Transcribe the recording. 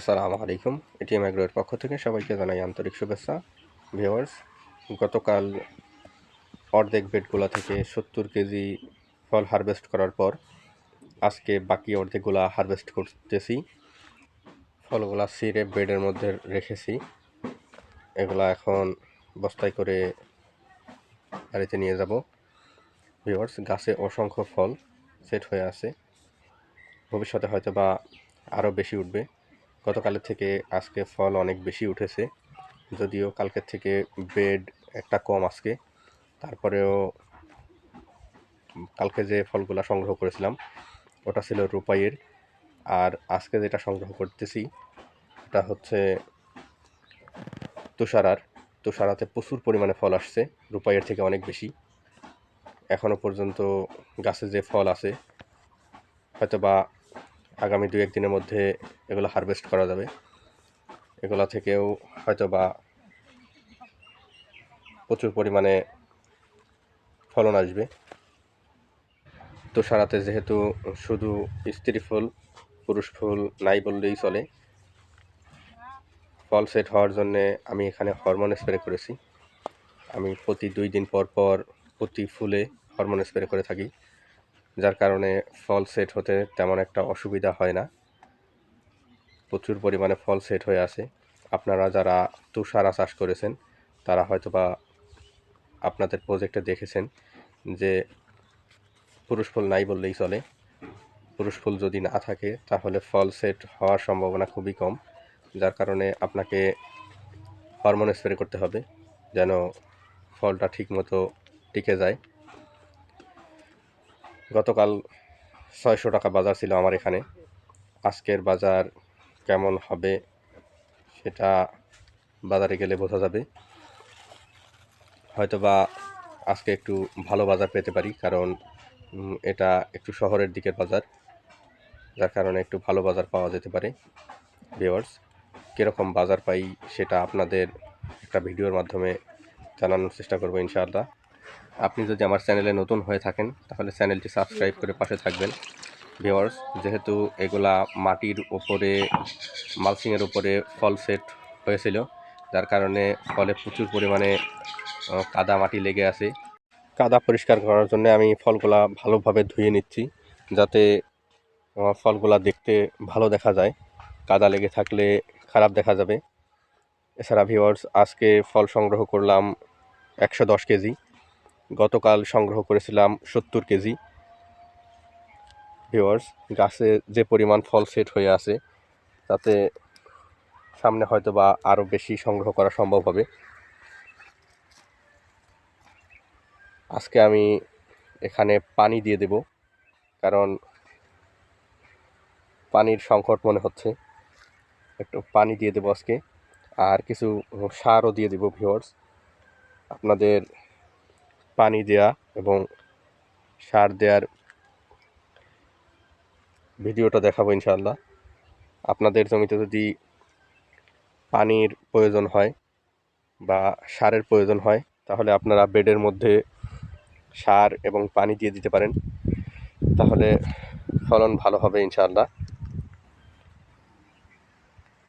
আসসালামু আলাইকুম। এটিএম অ্যাগ্রোয়ের পক্ষ থেকে সবাইকে জানাই আন্তরিক শুভেচ্ছা। ভিওয়ার্স গতকাল অর্ধেক বেডগুলা থেকে সত্তর কেজি ফল হারভেস্ট করার পর আজকে বাকি অর্ধেকগুলা হারভেস্ট করতেছি। ফলগুলা সিরে বেডের মধ্যে রেখেছি। এগুলা এখন বস্তায় করে বাড়িতে নিয়ে যাব। ভিওয়ার্স গাছে অসংখ্য ফল সেট হয়ে আছে। ভবিষ্যতে হয়তো বা আরও বেশি উঠবে। গতকালের থেকে আজকে ফল অনেক বেশি উঠেছে। যদিও কালকের থেকে বেড একটা কম আজকে। তারপরেও কালকে যে ফলগুলা সংগ্রহ করেছিলাম, ওটা ছিল রূপাইয়ের। আর আজকে যেটা সংগ্রহ করতেছি, এটা হচ্ছে তুষারার। তুষারাতে প্রচুর পরিমাণে ফল আসছে, রূপাইয়ের থেকে অনেক বেশি। এখনও পর্যন্ত গাছে যে ফল আছে হয়তো বা আগামী দু একদিনের মধ্যে এগুলো হারভেস্ট করা যাবে। এগুলো থেকেও হয়তো বা প্রচুর পরিমাণে ফলন আসবে। তুষারাতে যেহেতু শুধু স্ত্রী ফুল, পুরুষ ফুল নাই বললেই চলে, ফল সেট হওয়ার জন্যে আমি এখানে হরমোন স্প্রে করেছি। আমি প্রতি দুই দিন পর পর প্রতি ফুলে হরমোন স্প্রে করে থাকি। যার কারণে ফল সেট হতে তেমন একটা অসুবিধা হয় না। প্রচুর পরিমাণে ফল সেট হয়ে আছে। আপনারা যারা তুষারা চাষ করেছেন, তারা হয়তো বা আপনাদের প্রজেক্টে দেখেছেন যে পুরুষ ফুল নাই বললেই চলে। পুরুষ ফুল যদি না থাকে, তাহলে ফল সেট হওয়ার সম্ভাবনা খুবই কম। যার কারণে আপনাকে হরমোন স্প্রে করতে হবে, যেন ফলটা ঠিকমতো টিকে যায়। গতকাল ছয়শো টাকা বাজার ছিল আমার এখানে। আজকের বাজার কেমন হবে সেটা বাজারে গেলে বোঝা যাবে। হয়তো বা আজকে একটু ভালো বাজার পেতে পারি, কারণ এটা একটু শহরের দিকের বাজার, যার কারণে একটু ভালো বাজার পাওয়া যেতে পারে। ভিওয়ার্স কীরকম বাজার পাই সেটা আপনাদের একটা ভিডিওর মাধ্যমে জানানোর চেষ্টা করব ইনশাআল্লাহ। আপনি যদি আমার চ্যানেলে নতুন হয়ে থাকেন, তাহলে চ্যানেলটি সাবস্ক্রাইব করে পাশে থাকবেন। ভিওয়ার্স যেহেতু এগুলা মাটির ওপরে মালসিংয়ের উপরে ফল সেট হয়েছিল, যার কারণে ফলে প্রচুর পরিমাণে কাদা মাটি লেগে আছে। কাদা পরিষ্কার করার জন্য আমি ফলগুলা ভালোভাবে ধুয়ে নিচ্ছি, যাতে ফলগুলা দেখতে ভালো দেখা যায়। কাদা লেগে থাকলে খারাপ দেখা যাবে। এছাড়া ভিওয়ার্স আজকে ফল সংগ্রহ করলাম একশো দশ কেজি। গতকাল সংগ্রহ করেছিলাম সত্তর কেজি। ভিওয়ার্স গাছে যে পরিমাণ ফল সেট হয়ে আছে, তাতে সামনে হয়তো বা আরও বেশি সংগ্রহ করা সম্ভব হবে। আজকে আমি এখানে পানি দিয়ে দেব, কারণ পানির সংকট মনে হচ্ছে। একটু পানি দিয়ে দেবো আজকে, আর কিছু সারও দিয়ে দেবো ভিওয়ার্স আপনাদের পানি দেয়া এবং সার দেওয়ার ভিডিওটা দেখাবো ইনশাল্লাহ আপনাদের জমিতে যদি পানির প্রয়োজন হয় বা সারের প্রয়োজন হয়, তাহলে আপনারা বেডের মধ্যে সার এবং পানি দিয়ে দিতে পারেন। তাহলে ফলন ভালো হবে ইনশাআল্লাহ।